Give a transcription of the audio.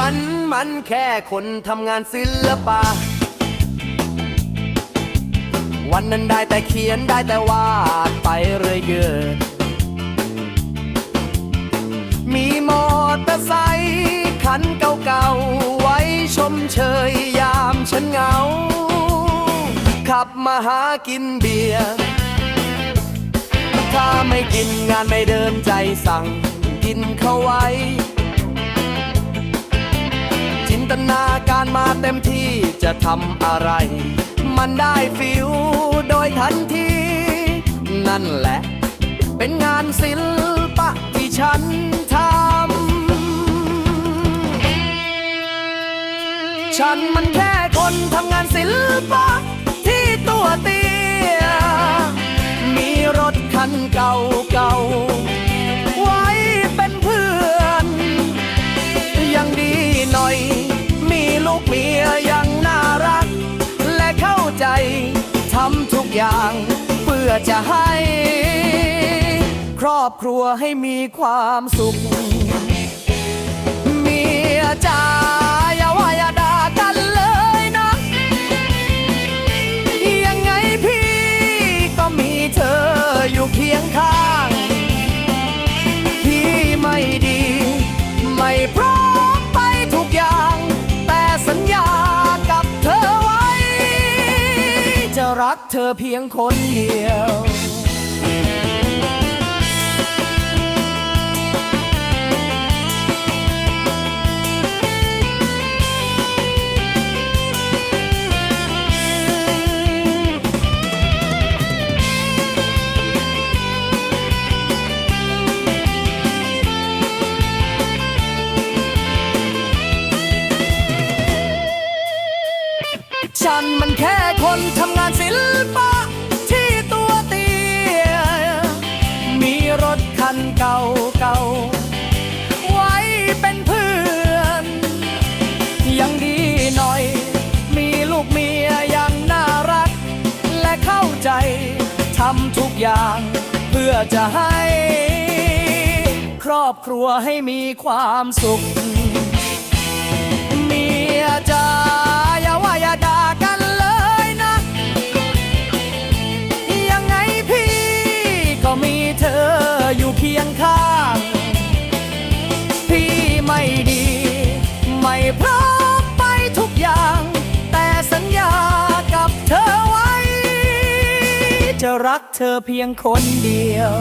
ฉันมันแค่คนทำงานศิลปะ วันนั้นได้แต่เขียนได้แต่วาดไปเรื่อยเกินมีมอเตอร์ไซค์คันเก่าๆ ไว้ชมเชยยามฉันเหงา ขับมาหากินเบียร์ถ้าไม่กินงานไม่เดินใจสั่งกินเข้าไว้ นาการมาเต็มที่จะทำอะไร มันได้ฟิลโดยทันที นั่นแหละ เป็นงานศิลปะที่ฉันทำ ฉันมันแค่คนทำงานศิลปะที่ตัวเตี้ย มีรถคันเก่าเก่า เมียยังน่ารัก และเข้าใจทำทุกอย่างเพื่อจะให้ ครอบครัวให้มีความสุข รักเธอเพียงคนเดียวฉันมันแค่ำทุกอย่าง เพื่อจะให้ ครอบครัวให้มีความสุข เมียจ๋าอย่าว่าอย่าด่ากันเลยนะ ยังไงพี่ก็มีเธออยู่เคียงข้าง รักเธอเพียงคนเดียว